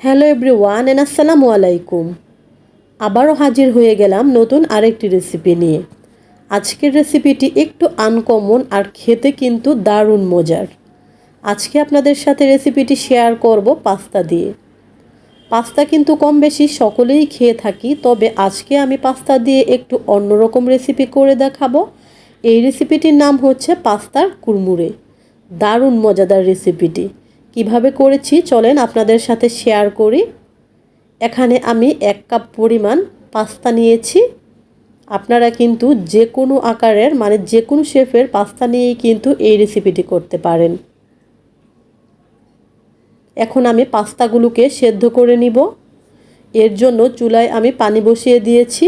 Hello everyone, N আসসালামু আলাইকুম। আবারও হাজির হয়ে গেলাম নতুন আরেকটি রেসিপি নিয়ে। আজকের রেসিপিটি একটু আনকমন আর খেতে কিন্তু দারুণ মজার। আজকে আপনাদের সাথে রেসিপিটি শেয়ার করব পাস্তা দিয়ে। পাস্তা কিন্তু কম বেশি সকলেই খেয়ে থাকি, তবে আজকে আমি পাস্তা দিয়ে একটু অন্যরকম রেসিপি করে দেখাবো। এই রেসিপিটির নাম হচ্ছে পাস্তার কুরমুরে। দারুণ মজাদার রেসিপিটি। কীভাবে করেছি চলেন আপনাদের সাথে শেয়ার করি। এখানে আমি এক কাপ পরিমাণ পাস্তা নিয়েছি। আপনারা কিন্তু যে কোনো আকারের মানে যে কোনো শেফের পাস্তা নিয়েই কিন্তু এই রেসিপিটি করতে পারেন। এখন আমি পাস্তাগুলোকে সেদ্ধ করে নিব। এর জন্য চুলায় আমি পানি বসিয়ে দিয়েছি।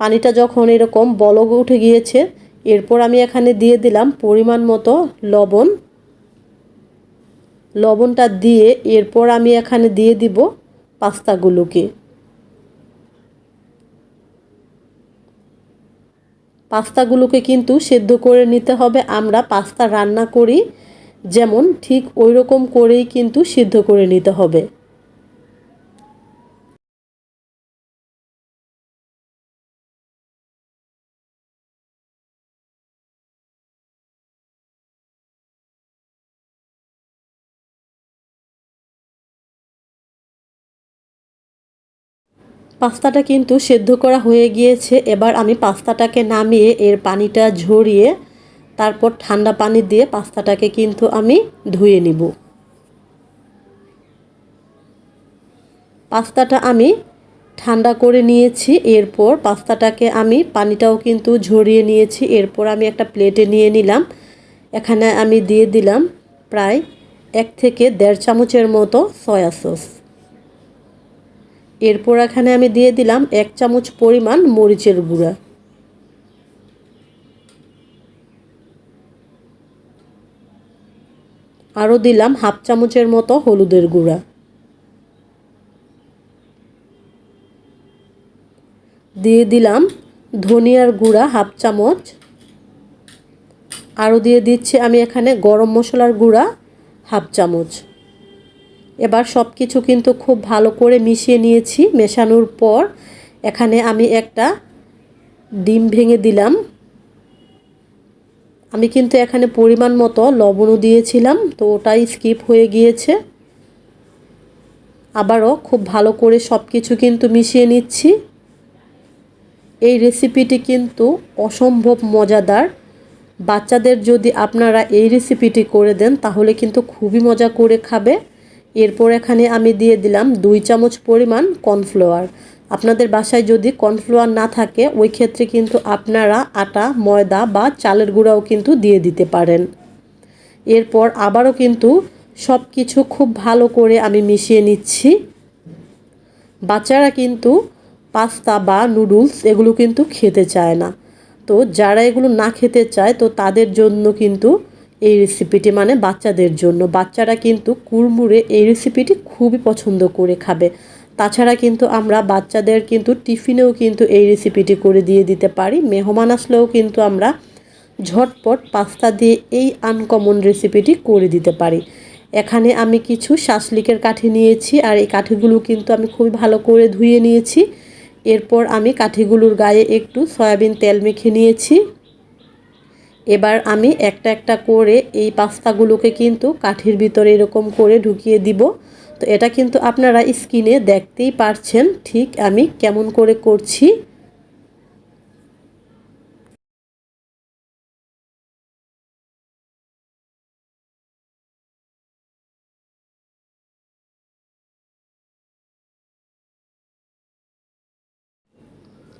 পানিটা যখন এরকম বলগ উঠে গিয়েছে, এরপর আমি এখানে দিয়ে দিলাম পরিমাণ মতো লবণ। লবণটা দিয়ে এরপর আমি এখানে দিয়ে দিব পাস্তাগুলোকে। পাস্তাগুলোকে কিন্তু সেদ্ধ করে নিতে হবে। আমরা পাস্তা রান্না করি, যেমন ঠিক ওই রকম করেই কিন্তু সিদ্ধ করে নিতে হবে। পাস্তাটা কিন্তু সেদ্ধ করা হয়ে গিয়েছে। এবার আমি পাস্তাটাকে নামিয়ে এর পানিটা ঝরিয়ে তারপর ঠান্ডা পানি দিয়ে পাস্তাটাকে কিন্তু আমি ধুয়ে নিব। পাস্তাটা আমি ঠান্ডা করে নিয়েছি। এরপর পাস্তাটাকে আমি পানিটাও কিন্তু ঝরিয়ে নিয়েছি। এরপর আমি একটা প্লেটে নিয়ে নিলাম। এখানে আমি দিয়ে দিলাম প্রায় এক থেকে দেড় চামচের মতো সয়া সস। এরপর এখানে আমি দিয়ে দিলাম এক চামচ পরিমাণ মরিচের গুঁড়া। আরও দিলাম হাফ চামচের মতো হলুদের গুঁড়া। দিয়ে দিলাম ধনিয়ার গুঁড়া হাফ চামচ। আরও দিয়ে দিচ্ছি আমি এখানে গরম মশলার গুঁড়া হাফ চামচ। এবার সব কিছু কিন্তু খুব ভালো করে মিশিয়ে নিয়েছি মেশানোর পর। এখানে আমি একটা ডিম ভেঙে দিলাম। আমি কিন্তু এখানে পরিমাণ মতো লবণও দিয়েছিলাম, তো ওটাই স্কিপ হয়ে গিয়েছে। আবারও খুব ভালো করে সব কিছু কিন্তু মিশিয়ে নিচ্ছি। এই রেসিপিটি কিন্তু অসম্ভব মজাদার। বাচ্চাদের যদি আপনারা এই রেসিপিটি করে দেন, তাহলে কিন্তু খুবই মজা করে খাবে। এরপর এখানে আমি দিয়ে দিলাম দুই চামচ পরিমাণ কর্নফ্লাওয়ার আপনাদের বাসায় যদি কর্নফ্লাওয়ার না থাকে, ওই ক্ষেত্রে কিন্তু আপনারা আটা, ময়দা বা চালের গুঁড়াও কিন্তু দিয়ে দিতে পারেন। এরপর আবারও কিন্তু সব কিছু খুব ভালো করে আমি মিশিয়ে নিচ্ছি। বাচ্চারা কিন্তু পাস্তা বা নুডলস এগুলো কিন্তু খেতে চায় না। তো যারা এগুলো না খেতে চায়, তো তাদের জন্য কিন্তু এই রেসিপিটি মানে বাচ্চাদের জন্য। বাচ্চারা কিন্তু কুড়মুড়ে এই রেসিপিটি খুবই পছন্দ করে খাবে। তাছাড়া কিন্তু আমরা বাচ্চাদের কিন্তু টিফিনেও কিন্তু এই রেসিপিটি করে দিয়ে দিতে পারি। মেহমান আসলেও কিন্তু আমরা ঝটপট পাস্তা দিয়ে এই আনকমন রেসিপিটি করে দিতে পারি। এখানে আমি কিছু শাসলিকের কাঠি নিয়েছি আর এই কাঠিগুলো কিন্তু আমি খুবই ভালো করে ধুয়ে নিয়েছি। এরপর আমি কাঠিগুলোর গায়ে একটু সয়াবিন তেল মেখে নিয়েছি। এবার আমি একটা একটা করে এই পাস্তাগুলোকে কিন্তু কাঠির ভিতরে এরকম করে ঢুকিয়ে দিব। তো এটা কিন্তু আপনারা স্কিনে দেখতেই পারছেন ঠিক আমি কেমন করে করছি।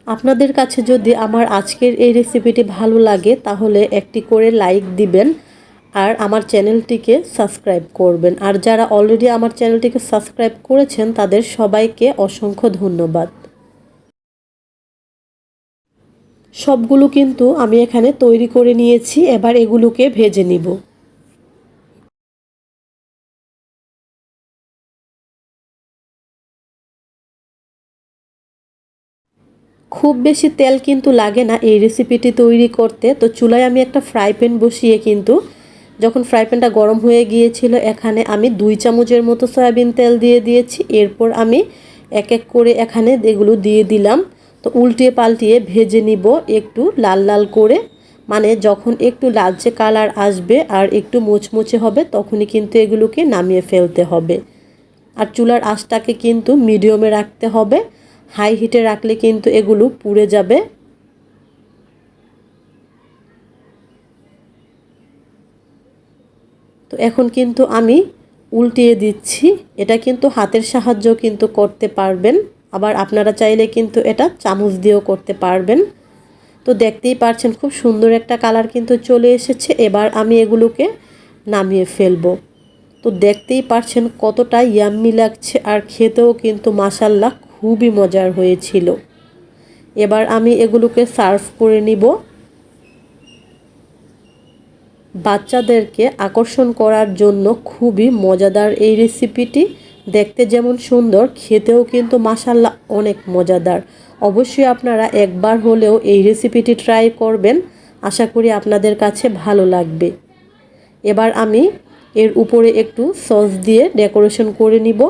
আপনাদের কাছে যদি আমার আজকের এই রেসিপিটি ভালো লাগে, তাহলে একটি করে লাইক দিবেন আর আমার চ্যানেলটিকে সাবস্ক্রাইব করবেন। আর যারা অলরেডি আমার চ্যানেলটিকে সাবস্ক্রাইব করেছেন, তাদের সবাইকে অসংখ্য ধন্যবাদ। সবগুলো কিন্তু আমি এখানে তৈরি করে নিয়েছি, এবার এগুলোকে ভেজে নিব। খুব বেশি তেল কিন্তু লাগে না এই রেসিপিটি তৈরি করতে। তো চুলায় আমি একটা ফ্রাই প্যান বসিয়ে কিন্তু যখন ফ্রাই প্যানটা গরম হয়ে গিয়েছিল, এখানে আমি দুই চামচের মতো সয়াবিন তেল দিয়ে দিয়েছি। এরপর আমি এক এক করে এখানে এগুলো দিয়ে দিলাম। তো উল্টিয়ে পাল্টিয়ে ভেজে নিব একটু লাল লাল করে। মানে যখন একটু লালচে কালার আসবে আর একটু মুচমুচে হবে, তখনই কিন্তু এগুলোকে নামিয়ে ফেলতে হবে। আর চুলার আঁচটাকে কিন্তু মিডিয়ামে রাখতে হবে। হাই হিটে রাখলে কিন্তু এগুলো পুড়ে যাবে। তো এখন কিন্তু আমি উল্টিয়ে দিচ্ছি। এটা কিন্তু হাতের সাহায্য কিন্তু করতে পারবেন। আবার আপনারা চাইলে কিন্তু এটা চামচ দিয়েও করতে পারবেন। তো দেখতেই পারছেন খুব সুন্দর একটা কালার কিন্তু চলে এসেছে। এবার আমি এগুলোকে নামিয়ে ফেলব। তো দেখতেই পারছেন কতটা ইয়াম্মি লাগছে। আর খেতেও কিন্তু মাসাল্লাহ খুবই মজার হয়েছিল। এবার আমি এগুলোকে সার্ভ করে নিব। বাচ্চাদেরকে আকর্ষণ করার জন্য খুবই মজাদার এই রেসিপিটি। দেখতে যেমন সুন্দর, খেতেও কিন্তু মাসাল্লাহ অনেক মজাদার। অবশ্যই আপনারা একবার হলেও এই রেসিপিটি ট্রাই করবেন। আশা করি আপনাদের কাছে ভালো লাগবে। এবার আমি এর উপরে একটু সস দিয়ে ডেকোরেশন করে নিব।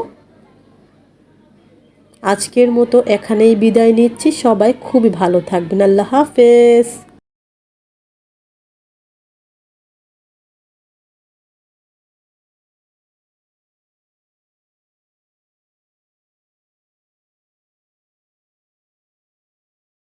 আজকের মতো এখানেই বিদায় নিচ্ছি। সবাই খুবই ভালো থাকবেন। আল্লাহ হাফেজ।